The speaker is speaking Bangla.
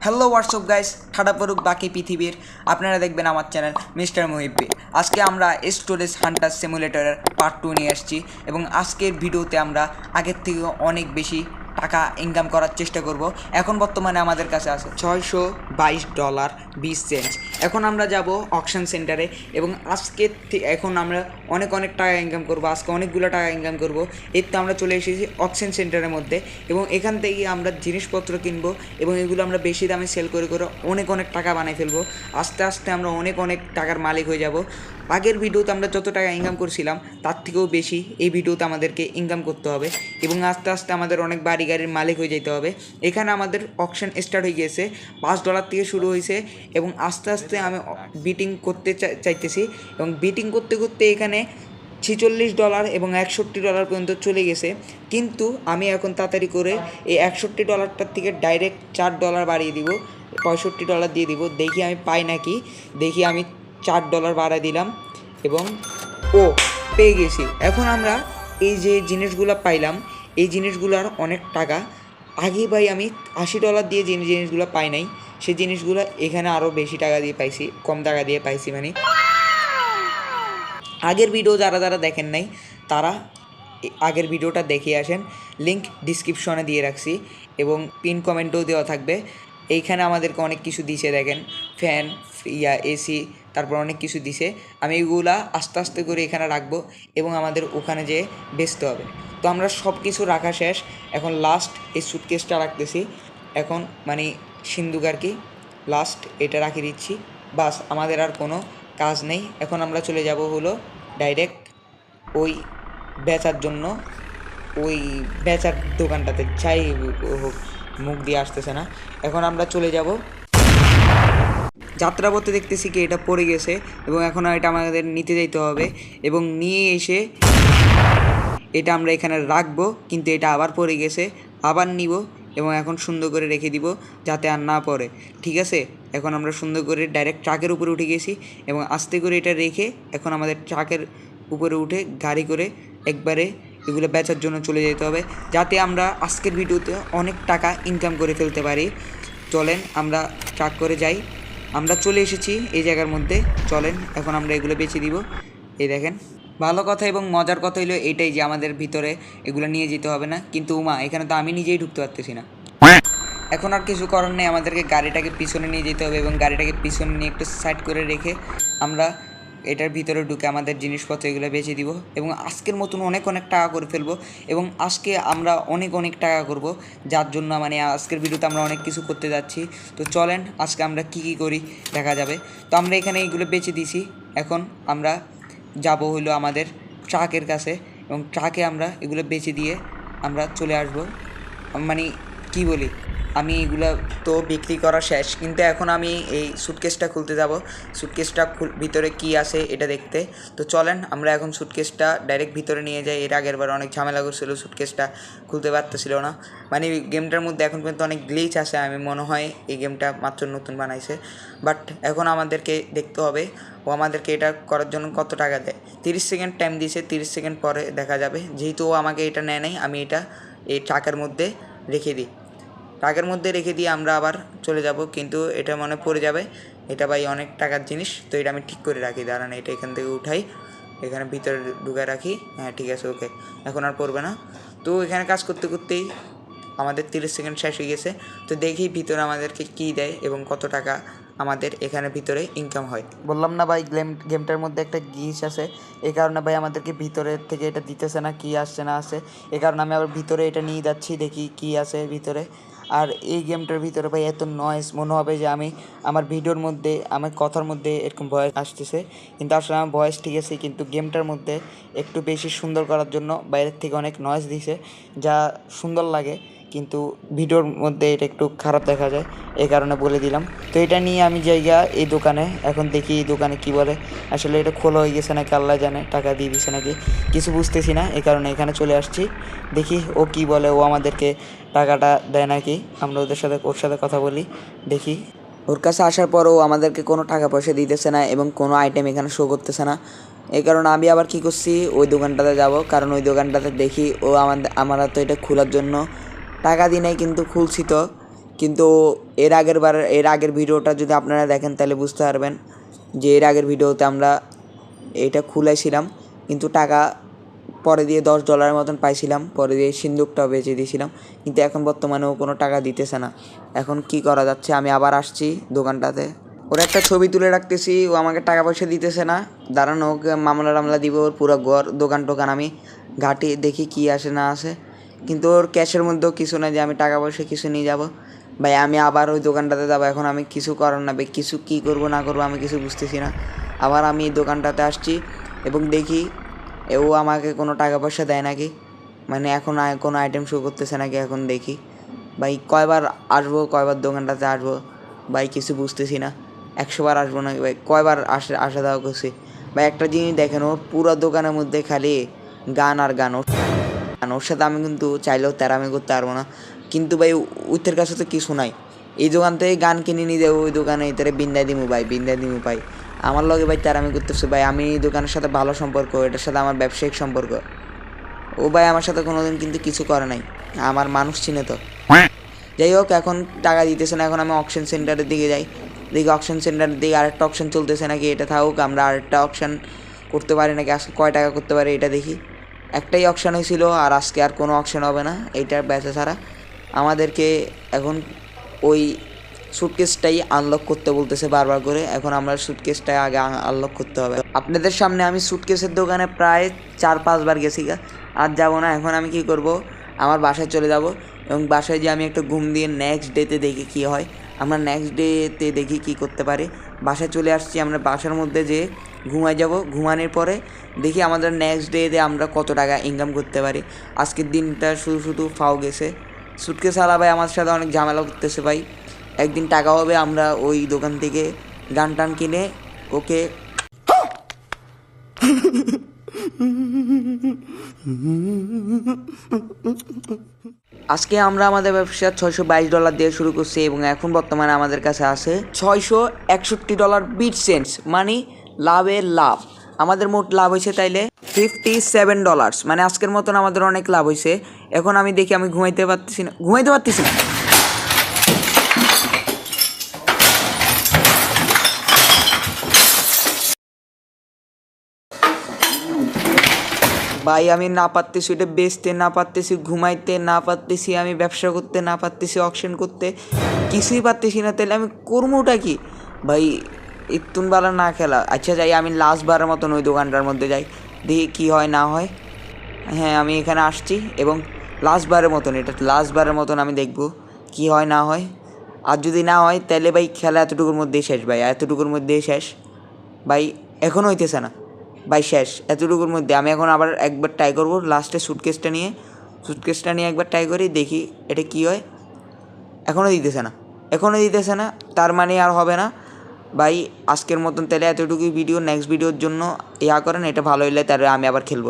হ্যালো হোয়াটসঅ্যাপ গাইস ঠাডা পড়ুক বাকি পৃথিবীর আপনারা দেখবেন আমার চ্যানেল মিস্টার মুহিব্বি আজকে আমরা স্টোরেজ হান্টার সিমুলেটরের পার্ট টু নিয়ে আসছি এবং আজকের ভিডিওতে আমরা আগের থেকে অনেক বেশি টাকা ইনকাম করার চেষ্টা করব। এখন বর্তমানে আমাদের কাছে আছে ছয়শো বাইশ ডলার বিশ সেন্ট এখন আমরা যাব অকশন সেন্টারে এবং আজকে এখন আমরা অনেক অনেক টাকা ইনকাম করব, আজকে অনেকগুলো টাকা ইনকাম করব। এর তো আমরা চলে এসেছি অকশন সেন্টারের মধ্যে এবং এখান থেকে আমরা জিনিসপত্র কিনবো এবং এগুলো আমরা বেশি দামে সেল করে করে অনেক অনেক টাকা বানিয়ে ফেলব। আস্তে আস্তে আমরা অনেক অনেক টাকার মালিক হয়ে যাব। আগের ভিডিওতে আমরা যত টাকা ইনকাম করছিলাম, তার থেকেও বেশি এই ভিডিওতে আমাদেরকে ইনকাম করতে হবে এবং আস্তে আস্তে আমাদের অনেক বাড়ি গাড়ির মালিক হয়ে যেতে হবে। এখানে আমাদের অকশন স্টার্ট হয়ে গিয়েছে, পাঁচ ডলার থেকে শুরু হয়েছে এবং আস্তে আস্তে আমি বিটিং করতে চাই- চাইতেছি এবং বিটিং করতে করতে এখানে ছিচল্লিশ ডলার এবং একষট্টি ডলার পর্যন্ত চলে গেছে। কিন্তু আমি এখন তাড়াতাড়ি করে এই একষট্টি ডলারটার থেকে ডাইরেক্ট চার ডলার বাড়িয়ে দিব, পঁয়ষট্টি ডলার দিয়ে দিব। দেখি আমি পাই নাকি, দেখি আমি চার ডলার বাড়ায় দিলাম এবং ও পেয়ে গেছি। এখন আমরা এই যে জিনিসগুলো পাইলাম, এই জিনিসগুলোর অনেক টাকা। আগে ভাই আমি আশি ডলার দিয়ে যে জিনিসগুলো পাই নাই, সেই জিনিসগুলো এখানে আরও বেশি টাকা দিয়ে পাইছি, কম টাকা দিয়ে পাইছি মানে। আগের ভিডিও যারা যারা দেখেন নাই, তারা আগের ভিডিওটা দেখে আসেন। লিঙ্ক ডিসক্রিপশনে দিয়ে রাখছি এবং পিন কমেন্টও দেওয়া থাকবে। এইখানে আমাদেরকে অনেক কিছু দিছে দেখেন। ফ্যান ইয়া এসি তারপর অনেক কিছু দিছে। আমি এগুলা আস্তে আস্তে করে এখানে রাখব এবং আমাদের ওখানে যেয়ে বেচতে হবে। তো আমরা সব কিছু রাখা শেষ। এখন লাস্ট এই সুটকেসটা রাখতেছি। এখন মানে সিন্ধুক আর কি লাস্ট এটা রাখি দিচ্ছি। বাস, আমাদের আর কোনো কাজ নেই। এখন আমরা চলে যাব হলো ডাইরেক্ট ওই বেচার জন্য। ওই বেচার দোকানটাতে। যাই হোক, মুখ দিয়ে আসতেছে না। এখন আমরা চলে যাব যাত্রাপথে দেখতেছি কি এটা পড়ে গেছে এবং এখন এটা আমাদের নিতে যাইতে হবে এবং নিয়ে এসে এটা আমরা এখানে রাখব, কিন্তু এটা আবার পড়ে গেছে, আবার নিব এবং এখন সুন্দর করে রেখে দিব যাতে আর না পড়ে। ঠিক আছে? এখন আমরা সুন্দর করে ডাইরেক্ট ট্রাকের উপরে উঠে গেছি এবং আস্তে করে এটা রেখে এখন আমাদের ট্রাকের উপরে উঠে গাড়ি করে একবারে এগুলো বেচার জন্য চলে যেতে হবে যাতে আমরা আজকের ভিডিওতে অনেক টাকা ইনকাম করে ফেলতে পারি। চলেন আমরা ট্রাক করে যাই। আমরা চলে এসেছি এই জায়গার মধ্যে। চলেন, এখন আমরা এগুলো বেছে দিব। এই দেখেন, ভালো কথা এবং মজার কথা হইল এটাই যে আমাদের ভিতরে এগুলো নিয়ে যেতে হবে না। কিন্তু উমা, এখানে তো আমি নিজেই ঢুকতে পারতেছি না। এখন আর কিছু করার নেই, আমাদেরকে গাড়িটাকে পিছনে নিয়ে যেতে হবে এবং গাড়িটাকে পিছনে নিয়ে একটু সাইড করে রেখে আমরা এটার ভিতরে ঢুকে আমাদের জিনিসপত্র এগুলো বেচে দিব এবং আজকের মতন অনেক অনেক টাকা করে ফেলব এবং আজকে আমরা অনেক অনেক টাকা করব, যার জন্য মানে আজকের ভিডিওতে আমরা অনেক কিছু করতে যাচ্ছি। তো চলেন, আজকে আমরা কি কি করি দেখা যাবে। তো আমরা এখানে এইগুলো বেচে দিছি এখন আমরা যাব হলো আমাদের ট্রাকের কাছে এবং ট্রাকে আমরা এগুলো বেচে দিয়ে আমরা চলে আসব। মানে কি বলি? আমি এগুলো তো বিক্রি করা শেষ। কিন্তু এখন আমি এই সুটকেসটা খুলতে যাব। সুটকেসটা ভিতরে কি আছে এটা দেখতে। তো চলেন, আমরা এখন সুটকেসটা ডাইরেক্ট ভিতরে নিয়ে যাই। এর আগের বার অনেক ঝামেলা করছিল সুটকেসটা খুলতে পারতেছিল না। মানে গেমটার মধ্যে এখন পর্যন্ত অনেক গ্লিচ আছে আমি মনে হয় এই গেমটা মাত্র নতুন বানাইছে। বাট এখন আমাদেরকে দেখতে হবে, ও আমাদেরকে এটা করার জন্য কত টাকা দেয়। তিরিশ সেকেন্ড টাইম দিয়েছে, তিরিশ সেকেন্ড পরে দেখা যাবে। যেহেতু ও আমাকে এটা নেয় নাই, আমি এটা এই ট্রাকের মধ্যে রেখে দিই। ট্রাকের মধ্যে রেখে দিয়ে আমরা আবার চলে যাব, কিন্তু এটা মনে পড়ে যাবে, এটা ভাই অনেক টাকার জিনিস, তো এটা আমি ঠিক করে রাখি, দাঁড়ান এটা এখান থেকে উঠাই, এখানে ভিতরে ঢুকে রাখি হ্যাঁ ঠিক আছে ওকে এখন আর পড়বে না। তো এখানে কাজ করতে করতেই আমাদের তিরিশ সেকেন্ড শেষ হয়ে গেছে, তো দেখি ভিতরে আমাদেরকে কী দেয় এবং কত টাকা আমাদের এখানে ভিতরে ইনকাম হয়। বললাম না ভাই গেম গেমটার মধ্যে একটা গিস আছে, এই কারণে ভাই আমাদেরকে ভিতরে থেকে এটা দিতেছে না, কি আসছে না আসে এ কারণে আমি আবার ভিতরে এটা নিয়ে যাচ্ছি, দেখি কি আছে ভিতরে। আর এই গেমটার ভিতরে ভাই এত নয়েস মনে হবে যে আমি আমার ভিডিওর মধ্যে, আমার কথার মধ্যে এরকম ভয়েস আসতেছে। কিন্তু আসলে আমার ভয়েস ঠিক আছে, কিন্তু গেমটার মধ্যে একটু বেশি সুন্দর করার জন্য বাইরের থেকে অনেক নয়েস দিছে, যা সুন্দর লাগে। কিন্তু ভিডিওর মধ্যে এটা একটু খারাপ দেখা যায়, এই কারণে বলে দিলাম। তো এটা নিয়ে আমি জায়গা এই দোকানে, এখন দেখি এই দোকানে কি বলে। আসলে এটা খোলা হয়ে গেছে নাকি আল্লাহ জানে, টাকা দিয়ে দিছে নাকি, কিছু বুঝতেছি না, এই কারণে এখানে চলে আসছি। দেখি ও কি বলে, ও আমাদেরকে টাকাটা দেয় নাকি, আমরা ওদের সাথে, ওর সাথে কথা বলি, দেখি। ওর কাছে আসার পরও আমাদেরকে কোনো টাকা পয়সা দিতেছে না এবং কোনো আইটেম এখানে শো করতেছে না। এই কারণে আমি আবার কি করছি, ওই দোকানটাতে যাব, কারণ ওই দোকানটাতে দেখি ও আমাদের, আমরা তো এটা খোলার জন্য টাকা দিই নাই কিন্তু খুলছি তো। কিন্তু এর আগের বার, এর আগের ভিডিওটা যদি আপনারা দেখেন তাহলে বুঝতে পারবেন যে এর আগের ভিডিওতে আমরা এটা খুলেছিলাম। কিন্তু টাকা পরে দিয়ে দশ ডলারের মতন পাইছিলাম, পরে দিয়ে সিন্দুকটাও বেচে দিয়েছিলাম। কিন্তু এখন বর্তমানে ও কোনো টাকা দিতেছে না। এখন কি করা যাচ্ছে? আমি আবার আসছি দোকানটাতে। ওর একটা ছবি তুলে রাখতেছি, ও আমাকে টাকা পয়সা দিতেছে না। দাঁড়ানো, ওকে মামলা টামলা দিব, ওর পুরো ঘর দোকান টোকান আমি ঘাটি দেখি কি আসে না আসে। কিন্তু ওর ক্যাশের মধ্যেও কিছু না যে আমি টাকা পয়সা কিছু নিয়ে যাব। ভাই, আমি আবার ওই দোকানটাতে যাব। এখন আমি কিছু করার না, ভাই। কিছু কী করব, না করব, আমি কিছু বুঝতেছি না। আবার আমি এই দোকানটাতে আসছি এবং দেখি ও আমাকে কোনো টাকা পয়সা দেয় নাকি। মানে এখন কোনো আইটেম শো করতেছে নাকি এখন দেখি। ভাই, কয়বার আসব, কয়বার দোকানটাতে আসব, ভাই, কিছু বুঝতেছি না। একশো বার আসব নাকি, ভাই? কয়বার আসে, আসা দেওয়া করছি। ভাই, একটা জিনিস দেখেন, ওর পুরো দোকানের মধ্যে খালি গান আর গান। ওর গান ওর সাথে আমি কিন্তু চাইলেও তেরামি করতে পারব না। কিন্তু ভাই উত্তের কাছে তো কিছু নাই। এই দোকান থেকে গান কিনে নিয়ে যাব, ওই দোকানে এটারে বিন্দায় দিমু ভাই, বিন্দায় দিমু ভাই। আমার লগে ভাই তেরামি করতেছে ভাই, আমি এই দোকানের সাথে ভালো সম্পর্ক, এটার সাথে আমার ব্যবসায়িক সম্পর্ক। ও ভাই আমার সাথে কোনোদিন কিন্তু কিছু করে নাই। আমার মানুষ চিনে তো। যাই হোক, এখন টাকা দিতেছে না, এখন আমি অকশন সেন্টারের দিকে যাই। দেখি অকশন সেন্টারের দিকে আরেকটা অপশন চলতেছে নাকি, এটা থাকুক, আমরা আরেকটা অপশন করতে পারি নাকি, আজকে কয় টাকা করতে পারি এটা দেখি। একটাই অপশন হয়েছিল, আর আজকে আর কোনো অপশন হবে না এইটার বেচা ছাড়া। আমাদেরকে এখন ওই সুটকেসটাই আনলক করতে বলতেছে বারবার করে, এখন আমরা সুটকেসটাই আগে আনলক করতে হবে। আপনাদের সামনে আমি সুটকেসের দোকানে প্রায় চার পাঁচবার গেছি গা, আর যাব না, এখন আমি কি করব? আমার বাসায় চলে যাব, এবং বাসায় যে আমি একটা ঘুম দিয়ে নেক্সট ডেতে দেখি কি হয়, আমরা নেক্সট ডেতে দেখি কি করতে পারি। বাসায় চলে আসছি, আমরা বাসার মধ্যে যে ঘুমায় যাব। ঘুমানোর পরে দেখি আমাদের নেক্সট ডেতে আমরা কত টাকা ইনকাম করতে পারি। আজকের দিনটা শুধু শুধু ফাও গেছে। সুটকেস আলা ভাই আমার সাথে অনেক ঝামেলা করতেছে ভাই। একদিন টাকা হবে, আমরা ওই দোকান থেকে গান টান কিনে ওকে আজকে আমরা আমাদের ব্যবসা ছয়শো বাইশ ডলার দিয়ে শুরু করছি এবং এখন বর্তমানে আমাদের কাছে আছে ছয়শো একষট্টি ডলার বিট সেন্স মানে লাভের লাভ। আমাদের মোট লাভ হয়েছে তাইলে ফিফটি সেভেন ডলার্স মানে আজকের মতন আমাদের অনেক লাভ হয়েছে। এখন আমি দেখি আমি ঘুমাইতে পারতেছি না। ঘুমাইতে পারতেছি না? ভাই, আমি না পারতেছি এটা বেচতে, না পারতেছি ঘুমাইতে, না পারতেছি আমি ব্যবসা করতে, না পারতেছি অকশন করতে, কিছুই পারতেছি না। তাহলে আমি করবোটা কি? ভাই ইতুন বেলা না খেলা। আচ্ছা যাই, আমি লাস্ট বারের মতন ওই দোকানটার মধ্যে যাই, দেখি কী হয়, না হয়। হ্যাঁ আমি এখানে আসছি এবং লাস্ট বারের মতন, এটা লাস্ট বারের মতন আমি দেখব কী হয়, না হয়। আর যদি না হয় তাহলে ভাই, খেলা এতটুকুর মধ্যেই শেষ ভাই, এতটুকুর মধ্যেই শেষ। ভাই এখনও হইতেছে না। ভাই, শেষ। এতটুকুর মধ্যে। আমি এখন আবার একবার ট্রাই করব লাস্টে সুটকেসটা নিয়ে। সুটকেসটা নিয়ে একবার ট্রাই করি, দেখি এটা কি হয়। এখনও দিতেছে না। এখনও দিতেছে না। তার মানে আর হবে না। ভাই, আজকের মতন তাহলে এতটুকুই ভিডিও নেক্সট ভিডিওর জন্য ইয়া করেন, এটা ভালো হইলে তাহলে আমি আবার খেলব।